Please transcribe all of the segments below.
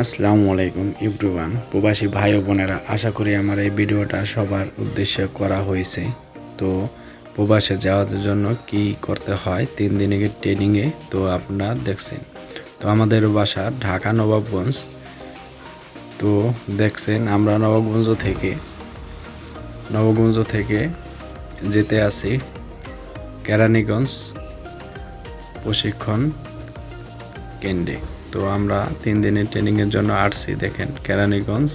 আসসালামু আলাইকুম ইব্রুবান প্রবাসী ভাই ও বোনেরা, আশা করি আমার এই ভিডিওটা সবার উদ্দেশ্যে করা হয়েছে। তো প্রবাসে যাওয়ার জন্য কি করতে হয়? তিন দিনের ট্রেনিংয়ে তো আপনারা দেখছেন। তো আমাদের বাসা ঢাকা নবাবগঞ্জ। তো দেখছেন, আমরা নবাবগঞ্জ থেকে নবগঞ্জ থেকে যেতে আসি। কেরানীগঞ্জ প্রশিক্ষণ কেন্দ্রে তো আমরা তিন দিনের ট্রেনিংয়ের জন্য আসছি, দেখেন কেরানীগঞ্জ,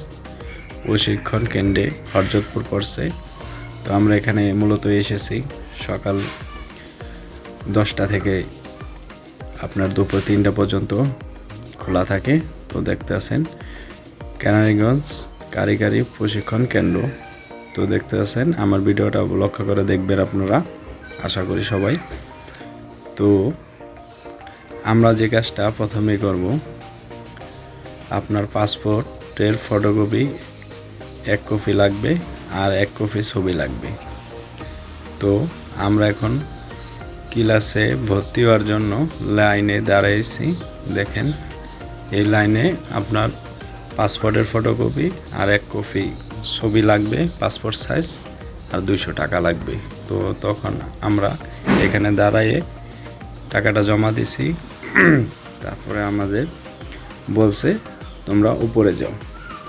প্রশিক্ষণ কেন্দ্রে হরজতপুর পড়ছে। তো আমরা এখানে মূলত এসেছি সকাল দশটা থেকে আপনার দুপুর তিনটা পর্যন্ত খোলা থাকে। তো দেখতে আছেন কেরানীগঞ্জ কারিগরি প্রশিক্ষণ কেন্দ্র। তো দেখতে আছেন, আমার ভিডিওটা লক্ষ্য করে দেখবেন আপনারা, আশা করি সবাই। তো আমরা যে কাজটা প্রথমে করব, আপনার পাসপোর্টের ফটোকপি, এক কপি লাগবে আর এক কপি ছবি লাগবে। তো আমরা এখন ক্লাসে ভর্তি হওয়ার জন্য লাইনে দাঁড়িয়েছি দেখেন। এই লাইনে আপনার পাসপোর্টের ফটোকপি আর এক কপি ছবি লাগবে, পাসপোর্ট সাইজ, আর দুশো টাকা লাগবে। তো তখন আমরা এখানে দাঁড়াইয়ে টাকাটা জমা দিছি। তারপরে আমাদের বলছে, তোমরা উপরে যাও।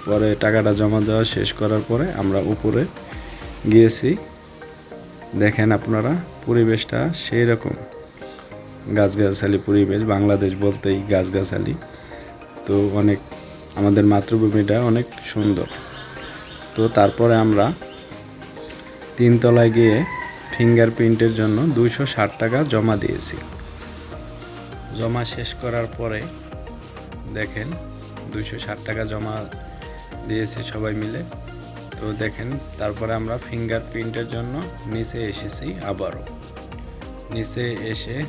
পরে টাকাটা জমা দেওয়া শেষ করার পরে আমরা উপরে গিয়েছি। দেখেন আপনারা, পরিবেশটা সেই রকম গাছগাছালি পরিবেশ, বাংলাদেশ বলতেই গাছগাছালি। তো অনেক, আমাদের মাতৃভূমিটা অনেক সুন্দর। তো তারপরে আমরা তিনতলায় গিয়ে ফিঙ্গারপ্রিন্টের জন্য দুইশো ষাট টাকা জমা দিয়েছি। জমা শেষ করার পরে দেখেন দুইশো ষাট টাকা জমা দিয়েছি সবাই মিলে। তো দেখেন, তারপরে আমরা ফিঙ্গারপ্রিন্টের জন্য নিচে এসেছি আবারও। নিচে এসে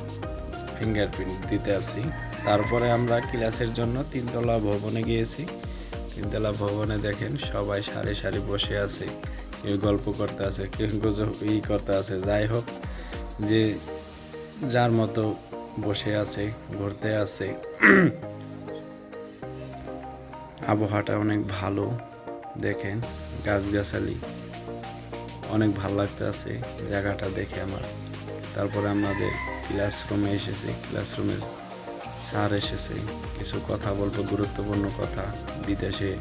ফিঙ্গারপ্রিন্ট দিতে আসি। তারপরে আমরা ক্লাসের জন্য তিনতলা ভবনে গিয়েছি। তিনতলা ভবনে দেখেন সবাই সারি সারি বসে আছে। কেউ গল্প করতে আছে, কেউ গুজব ই করতে আছে। যাই হোক, যে যার মতো বসে আছে, ঘুরতে আছে। আবহাওয়াটা অনেক ভালো, দেখেন, গাছগাছালি। অনেক ভালো লাগতে আছে জায়গাটা দেখে আমার। তারপরে আমাদের ক্লাসরুমে এসেছে ক্লাসরুমে স্যার এসেছে। কিছু কথা বলব, গুরুত্বপূর্ণ কথা বিদেশে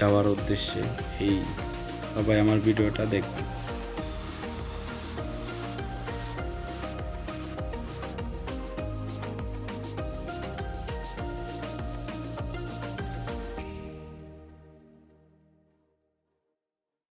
যাওয়ার উদ্দেশ্যে। এই, সবাই আমার ভিডিওটা দেখবেন।